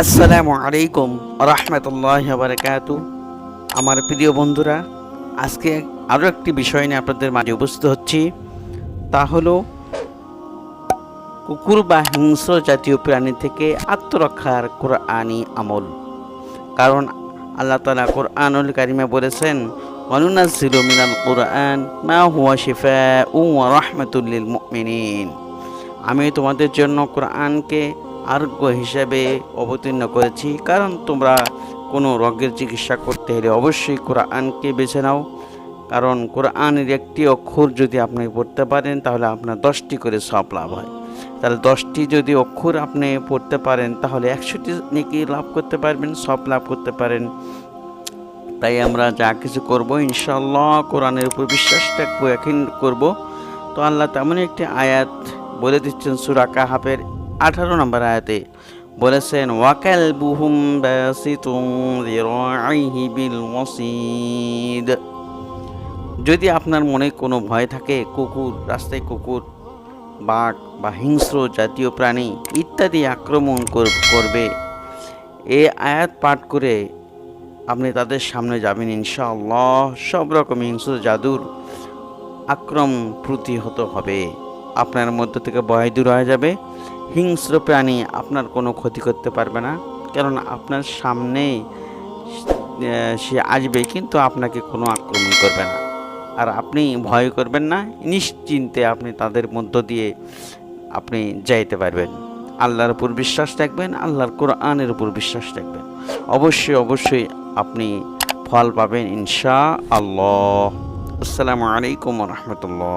আসসালামু আলাইকুম রহমতুল্লাহ বারকাত আমার প্রিয় বন্ধুরা, আজকে আরও একটি বিষয় নিয়ে আপনাদের মাঝে উপস্থিত হচ্ছি। তা হলো, কুকুর বা হিংস্র জাতীয় প্রাণী থেকে আত্মরক্ষার কোরআনি আমল। কারণ আল্লাহ তালা কোরআনুল কারিমে বলেছেন অনুনাজিল মিনাল কোরআন মা হুয়া শিফা উ রহমতুল্লিল মুমিনিন। আমি তোমাদের জন্য কোরআনকে আরোগ্য হিসাবে অবতীর্ণ করেছি। কারণ তোমরা কোনো রোগের চিকিৎসা করতে হলে অবশ্যই কোরআনকে বেছে নাও। কারণ কোরআনের একটি অক্ষর যদি আপনি পড়তে পারেন, তাহলে আপনার দশটি করে সব লাভ হয়। তাহলে দশটি যদি অক্ষর আপনি পড়তে পারেন, তাহলে একশোটি নাকি লাভ করতে পারবেন সব লাভ করতে পারেন। তাই আমরা যা কিছু করব ইনশাল্লাহ কোরআনের উপর বিশ্বাস রাখব এখন করব। তো আল্লাহ তেমন একটি আয়াত বলে দিচ্ছেন, সুরা কাহাবের আঠারো নম্বর আয়াতে বলেছেন ওয়াকাল বুহুম বিল যদি আপনার মনে কোনো ভয় থাকে, কুকুর, রাস্তায় কুকুর, বাঘ বা হিংস্র জাতীয় প্রাণী ইত্যাদি আক্রমণ কর- করবে, এ আয়াত পাঠ করে আপনি তাদের সামনে যাবেন ইনশাআল্লাহ। সব রকম হিংস্র জাদুর আক্রমণ প্রতিহত হবে। আপনার মধ্য থেকে ভয় দূর হয়ে যাবে। হিংস্র প্রাণী আপনার কোনো ক্ষতি করতে পারবে না। কারণ আপনার সামনেই সে আসবে কিন্তু আপনাকে কোনো আক্রমণ করবে না। আর আপনি ভয় করবেন না, নিশ্চিন্তে আপনি তাদের মধ্য দিয়ে আপনি যাইতে পারবেন। আল্লাহর উপর বিশ্বাস রাখবেন, আল্লাহর কোরআনের উপর বিশ্বাস রাখবেন। অবশ্যই অবশ্যই আপনি ফল পাবেন ইনশা আল্লাহ আসসালামু আলাইকুম রহমতুল্লাহ।